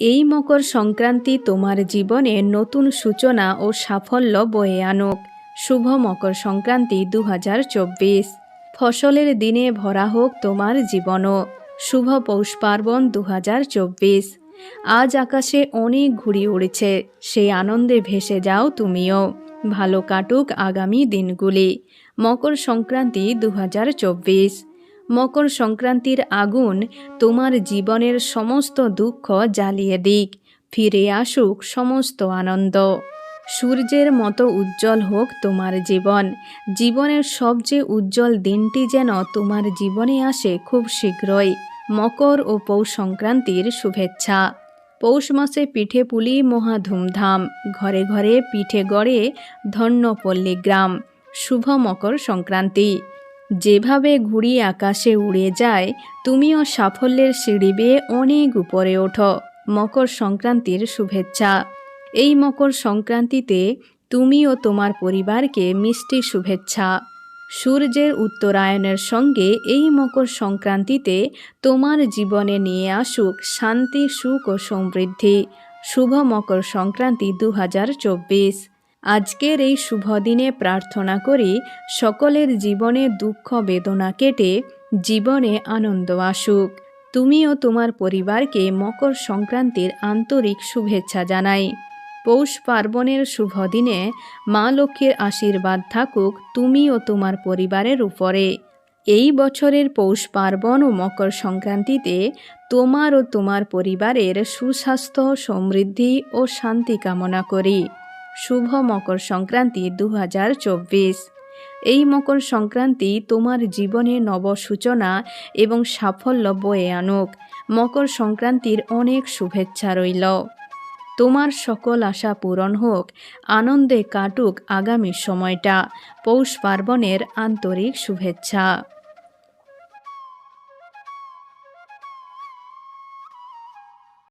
এই মকর সংক্রান্তি তোমার জীবনে নতুন সূচনা ও সাফল্য বয়ে আনুক। শুভ মকর সংক্রান্তি দু হাজার চব্বিশ। ফসলের দিনে ভরা হোক তোমার জীবনও। শুভ পৌষ পার্বণ দু হাজার চব্বিশ। আজ আকাশে অনেক ঘুড়ি উড়েছে সেই আনন্দে ভেসে যাও তুমিও। ভালো কাটুক আগামী দিনগুলি। মকর সংক্রান্তি দু হাজার চব্বিশ। মকর সংক্রান্তির আগুন তোমার জীবনের সমস্ত দুঃখ জ্বালিয়ে দিক। ফিরে আসুক সমস্ত আনন্দ। সূর্যের মতো উজ্জ্বল হোক তোমার জীবন। জীবনের সবচেয়ে উজ্জ্বল দিনটি যেন তোমার জীবনে আসে খুব শীঘ্রই। মকর ও পৌষ সংক্রান্তির শুভেচ্ছা। পৌষ মাসে পিঠে পুলি মহা ধুমধাম। ঘরে ঘরে পিঠে গড়ে ধন্যপল্লী গ্রাম শুভ মকর সংক্রান্তি। যেভাবে ঘুড়ি আকাশে উড়ে যায়, তুমিও সাফল্যের সিঁড়ি বেয়ে অনেক উপরে ওঠো। মকর সংক্রান্তির শুভেচ্ছা। এই মকর সংক্রান্তিতে তুমি ও তোমার পরিবারকে মিষ্টি শুভেচ্ছা। সূর্যের উত্তরায়ণের সঙ্গে এই মকর সংক্রান্তিতে তোমার জীবনে নিয়ে আসুক শান্তি, সুখ ও সমৃদ্ধি। শুভ মকর সংক্রান্তি দু হাজার চব্বিশ। আজকের এই শুভ দিনে প্রার্থনা করি সকলের জীবনে দুঃখ, বেদনা কেটে জীবনে আনন্দ আসুক। তুমি ও তোমার পরিবারকে মকর সংক্রান্তির আন্তরিক শুভেচ্ছা জানাই। পৌষ পার্বণের শুভ দিনে মা লক্ষ্মীর আশীর্বাদ থাকুক তুমি ও তোমার পরিবারের উপরে। এই বছরের পৌষ পার্বণ ও মকর সংক্রান্তিতে তোমার ও তোমার পরিবারের সুস্বাস্থ্য, সমৃদ্ধি ও শান্তি কামনা করি। শুভ মকর সংক্রান্তি দু হাজার চব্বিশ। এই মকর সংক্রান্তি তোমার জীবনে নব সূচনা এবং সাফল্য বয়ে আনুক। মকর সংক্রান্তির অনেক শুভেচ্ছা রইল। তোমার সকল আশা পূরণ হোক, আনন্দে কাটুক আগামী সময়টা। পৌষ পার্বণের আন্তরিক শুভেচ্ছা।